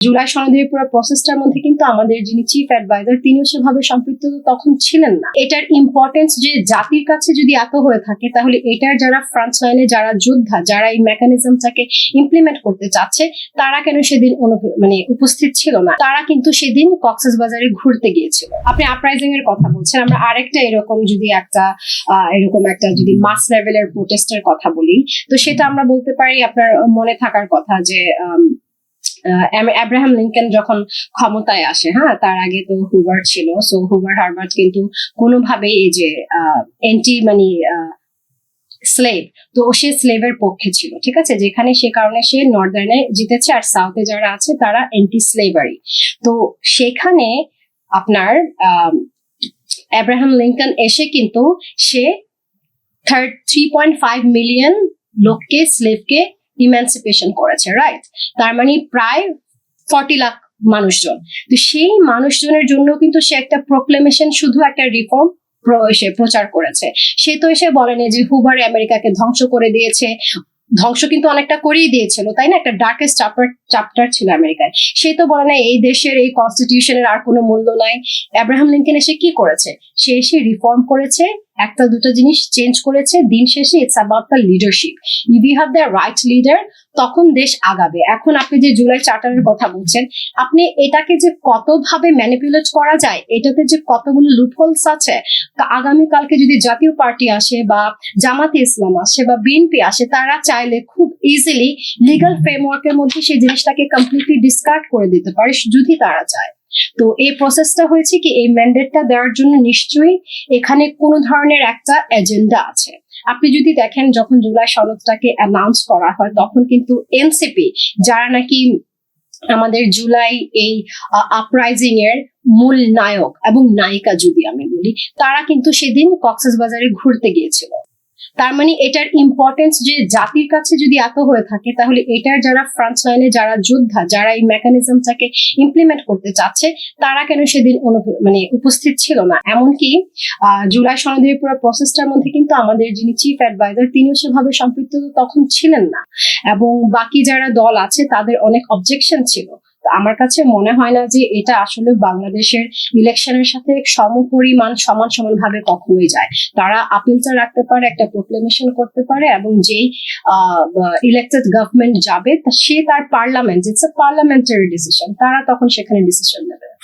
জুলাই সনদের পুরো প্রসেসটার মধ্যে কিন্তু আমাদের যিনি চিফ অ্যাডভাইজার তিনিও সেভাবে সম্পৃক্ত তখন ছিলেন না। এটার ইম্পর্টেন্স যে জাতির কাছে যদি এত হয়ে থাকে, তাহলে এটার যারা ফ্রন্ট লাইনে যারা যোদ্ধা, যারা এই মেকানিজমটাকে ইমপ্লিমেন্ট করতে চাচ্ছে, তারা কেন সেদিন মানে উপস্থিত ছিল না? তারা কিন্তু সেদিন কক্সেস বাজারে ঘুরতে গিয়েছিল। আপনি আপরাইজিং এর কথা বলছেন, আমরা আরেকটা এরকম যদি একটা এরকম একটা যদি মাস লেভেলের প্রোটেস্টের কথা বলি, তো সেটা আমরা বলতে পারি আপনার মনে থাকার কথা যে অ্যাব্রাহাম লিঙ্কন যখন ক্ষমতায় আসে হ্যাঁ তার আগে তো হুবার ছিল সো হুবার হারবার্ট কিন্তু কোনোভাবেই এই যে এন্টি মানে স্লেভ তো সে স্লেভের পক্ষে ছিল ঠিক আছে? যেখানে সে কারণে সে নর্দার্নে জিতেছে আর সাউথে যারা আছে তারা এন্টি স্লেভারি তো সেখানে আপনার আম, অ্যাব্রাহাম লিঙ্কন এসে কিন্তু সে third three point five million লোককে স্লেভকে ইমানসিপেশন করেছে রাইট তার মানে প্রায় ফর্টি লাখ মানুষজন। তো সেই মানুষজনের জন্য কিন্তু সে একটা প্রোক্লেমেশন শুধু একটা রিফর্ম এসে প্রচার করেছে। সে তো এসে বলেনি যে হুবার আমেরিকাকে ধ্বংস করে দিয়েছে। ধ্বংস কিন্তু অনেকটা করেই দিয়েছিল, তাই না? একটা ডার্কেস্ট চ্যাপ্টার চ্যাপ্টার ছিল আমেরিকায়। সে তো বলে না এই দেশের, এই কনস্টিটিউশনের আর কোনো মূল্য নাই। অ্যাব্রাহাম লিঙ্কন এসে কি করেছে? সে এসে রিফর্ম করেছে একটা দুটো জিনিস চেঞ্জ করেছে দিন শেষে it's about the leadership you have the right leader তখন দেশ আগাবে। এখন আপনি যে জুলাই চার্টারের কথা বলছেন আপনি এটাকে যে কতভাবে ম্যানিপুলেট করা যায় এটাতে যে কতগুলো লুপহোলস আছে আগামীকালকে যদি জাতীয় পার্টি আসে বা জামাতে ইসলাম আসে বা বিএনপি আসে তারা চাইলে খুব ইজিলি লিগাল ফ্রেমওয়ার্কের মধ্যে সেই জিনিসটাকে কমপ্লিটলি ডিসকার্ড করে দিতে পারে যদি তারা চায়। তো এই প্রসেসটা হয়েছে কি, এই ম্যান্ডেটটা দেওয়ার জন্য নিশ্চয়ই এখানে কোনো ধরনের একটা এজেন্ডা আছে। আপনি যদি দেখেন যখন জুলাই সনদটাকে অ্যানাউন্স করা হয়, তখন কিন্তু এনসিপি যারা নাকি আমাদের জুলাই এই আপরাইজিং এর মূল নায়ক এবং নায়িকা যদি আমি বলি, তারা কিন্তু সেদিন কক্সেস বাজারে ঘুরতে গিয়েছিল। তার মানে এটার ইম্পর্টেন্স যে জাতির কাছে যদি এত হয়ে থাকে, তাহলে এটার যারা ফ্রন্ট লাইনে যারা যোদ্ধা, যারা এই মেকানিজমটাকে ইমপ্লিমেন্ট করতে চাচ্ছে, তারা কেন সেদিন মানে উপস্থিত ছিল না? এমনকি জুলাই সনদের পুরো প্রসেসটার মধ্যে কিন্তু আমাদের যিনি চিফ অ্যাডভাইজার তিনিও সেভাবে সম্পৃক্ত তখন ছিলেন না। এবং বাকি যারা দল আছে, তাদের অনেক অবজেকশন ছিল। আমার কাছে মনে হয় না যে এটা আসলে বাংলাদেশের ইলেকশনের সাথে সমপরিমাণ, সমান সমান ভাবে কখনোই যায়। তারা আপিলটা রাখতে পারে, একটা প্রোক্লেমেশন করতে পারে এবং যেই ইলেক্টেড গভর্নমেন্ট যাবে সে তার parliament it's a parliamentary decision তারা তখন সেখানে ডিসিশন নেবে।